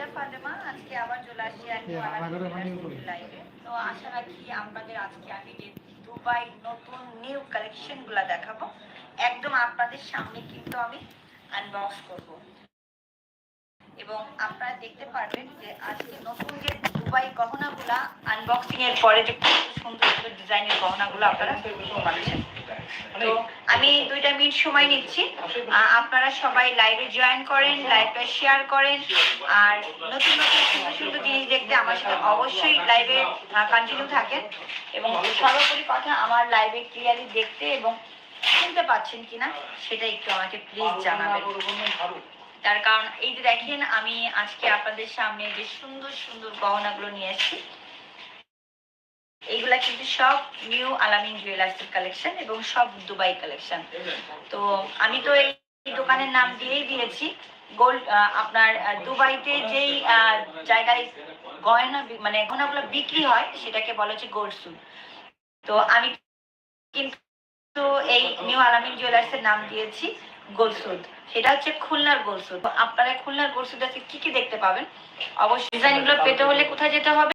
Deer Fatema আজকে আবার চলে আসছি হ্যাঁ। লাইভে তো আশা রাখি আজকে আমি যে দুবাই নতুন নিউ দেখাবো একদম আপনাদের সামনে কিন্তু আমি আনবক্স করব। এবং আপনারা দেখতে পারবেন যে আজকে নতুন যে দুবাই গহনাগুলা আনবক্সিং এর পরে যে সুন্দর সুন্দর ডিজাইনের গহনাগুলো আপনারা পাচ্ছেন। তো আমি দুইটা মিনিট সময় নিচ্ছি। আপনারা সবাই লাইভে জয়েন করেন লাইভটা শেয়ার করেন। আর নতুন নতুন সুন্দর সুন্দর জিনিস দেখতে আমার সাথে অবশ্যই লাইভে কন্টিনিউ থাকেন। এবং সর্বোপরি কথা, আমার লাইভে ক্লিয়ারলি দেখতে এবং শুনতে পাচ্ছেন কিনা, সেটা একটু আমাকে প্লিজ জানাবেন। তার কারণ, এই যে দেখেন, আমি আজকে আপনাদের সামনে যে সুন্দর সুন্দর গহনাগুলো নিয়ে এসেছি এইগুলা কিন্তু সব নিউ আলামিন জুয়েলার্সের কালেকশন এবং সব দুবাই কালেকশন। তো আমি তো এই দোকানের নাম দিয়েই দিয়েছি। গোল্ড আপনার দুবাইতে যেই জায়গায় গয়না মানে গহনাগুলো বিক্রি হয়, সেটাকে বলা হচ্ছে গোল্ড সুট তো আমি কিন্তু এই নিউ আলামিন জুয়েলার্সের নাম দিয়েছি গোলসুদ সেটা হচ্ছে খুলনার গোলসুদ আপনারা খুলনার গোলসুদ আছে কি কি দেখতে পাবেন? অবশ্যই ডিজাইনগুলো পেতে হলে কোথায় যেতে হবে?